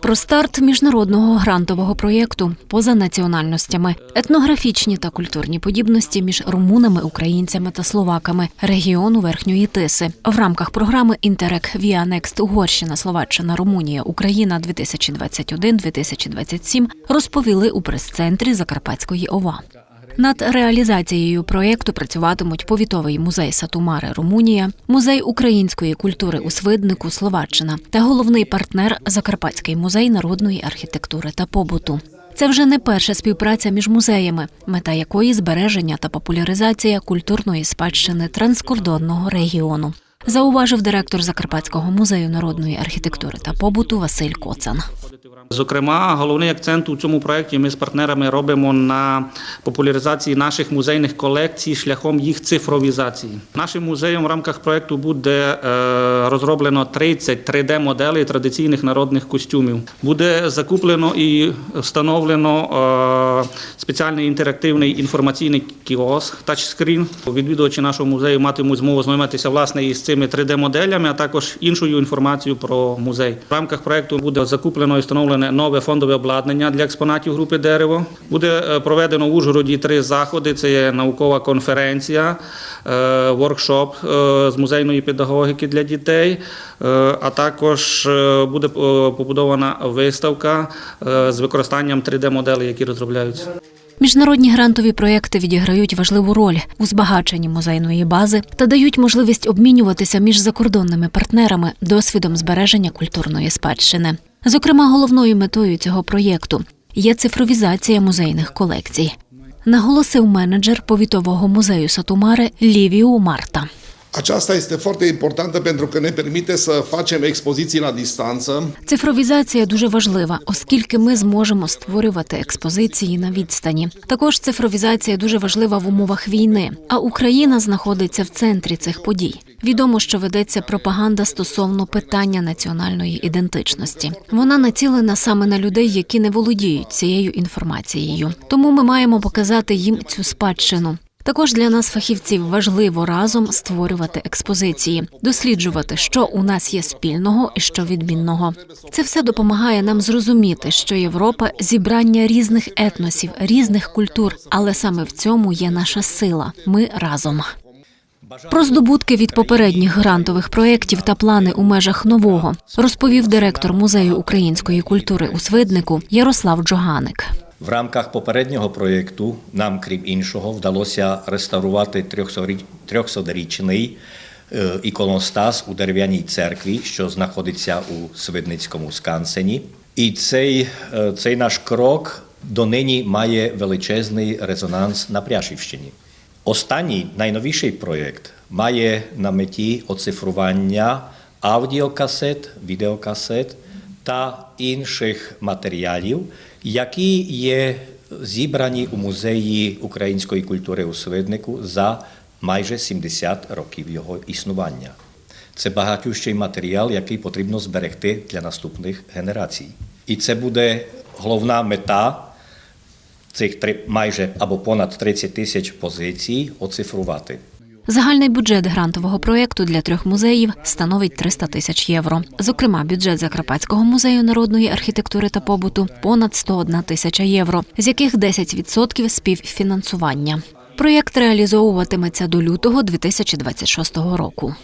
Про старт міжнародного грантового проєкту поза національностями, етнографічні та культурні подібності між румунами, українцями та словаками. Регіону Верхньої Тиси. В рамках програми Інтерек Next Угорщина, Словаччина, Румунія, Україна 2021-2027 розповіли у прес-центрі Закарпатської ОВА. Над реалізацією проєкту працюватимуть повітовий музей Сатумари Румунія, музей української культури у Свиднику Словаччина та головний партнер Закарпатський музей народної архітектури та побуту. Це вже не перша співпраця між музеями, мета якої збереження та популяризація культурної спадщини транскордонного регіону. Зауважив директор Закарпатського музею народної архітектури та побуту Василь Коцан. Зокрема, головний акцент у цьому проєкті ми з партнерами робимо на популяризації наших музейних колекцій шляхом їх цифровізації. Нашим музеєм в рамках проєкту буде е, розроблено 30 3D-моделей традиційних народних костюмів. Буде закуплено і встановлено е, спеціальний інтерактивний інформаційний кіоск тачскрін. Відвідувачі нашого музею матимуть змогу знайомитися власне із цими 3D-моделями, а також іншою інформацією про музей. В рамках проєкту буде закуплено і встановлене нове фондове обладнання для експонатів групи дерево. Буде е, проведено в Ужгороді три заходи: це є наукова конференція, е, воркшоп е, з музейної педагогіки для дітей, а також буде побудована виставка з використанням 3D-моделей, які розробляються. Міжнародні грантові проекти відіграють важливу роль у збагаченні музейної бази та дають можливість обмінюватися між закордонними партнерами досвідом збереження культурної спадщини. Зокрема, головною метою цього проєкту є цифровізація музейних колекцій. Наголосив менеджер повітового музею Сатумари Лівіу Марта. Aceasta este foarte importantă pentru că ne permite să facem expoziții la distanță. Цифровізація дуже важлива, оскільки ми зможемо створювати експозиції на відстані. Також цифровізація дуже важлива в умовах війни. А Україна знаходиться в центрі цих подій. Відомо, що ведеться пропаганда стосовно питання національної ідентичності. Вона націлена саме на людей, які не володіють цією інформацією. Тому ми маємо показати їм цю спадщину. Також для нас, фахівців, важливо разом створювати експозиції, досліджувати, що у нас є спільного і що відмінного. Це все допомагає нам зрозуміти, що Європа зібрання різних етносів, різних культур, але саме в цьому є наша сила. Ми разом. Про здобутки від попередніх грантових проєктів та плани у межах нового розповів директор музею української культури у Свиднику Ярослав Джоганик. В рамках попереднього проєкту нам, крім іншого, вдалося реставрувати 300-річний е, іконостас у дерев'яній церкві, що знаходиться у Свидницькому скансені. І цей, е, цей наш крок донині має величезний резонанс на Пряшівщині. Останній найновіший проєкт має на меті оцифрування аудіокасет, відеокасет та інших матеріалів, які є зібрані у музеї української культури у Свиднику за майже 70 років його існування. Це багатющий матеріал, який потрібно зберегти для наступних генерацій. І це буде головна мета цих три майже або понад 30 тисяч позицій оцифрувати. Загальний бюджет грантового проєкту для трьох музеїв становить 300 тисяч євро. Зокрема, бюджет Закарпатського музею народної архітектури та побуту понад 101 тисяча євро, з яких 10% співфінансування. Проєкт реалізовуватиметься до лютого 2026 року.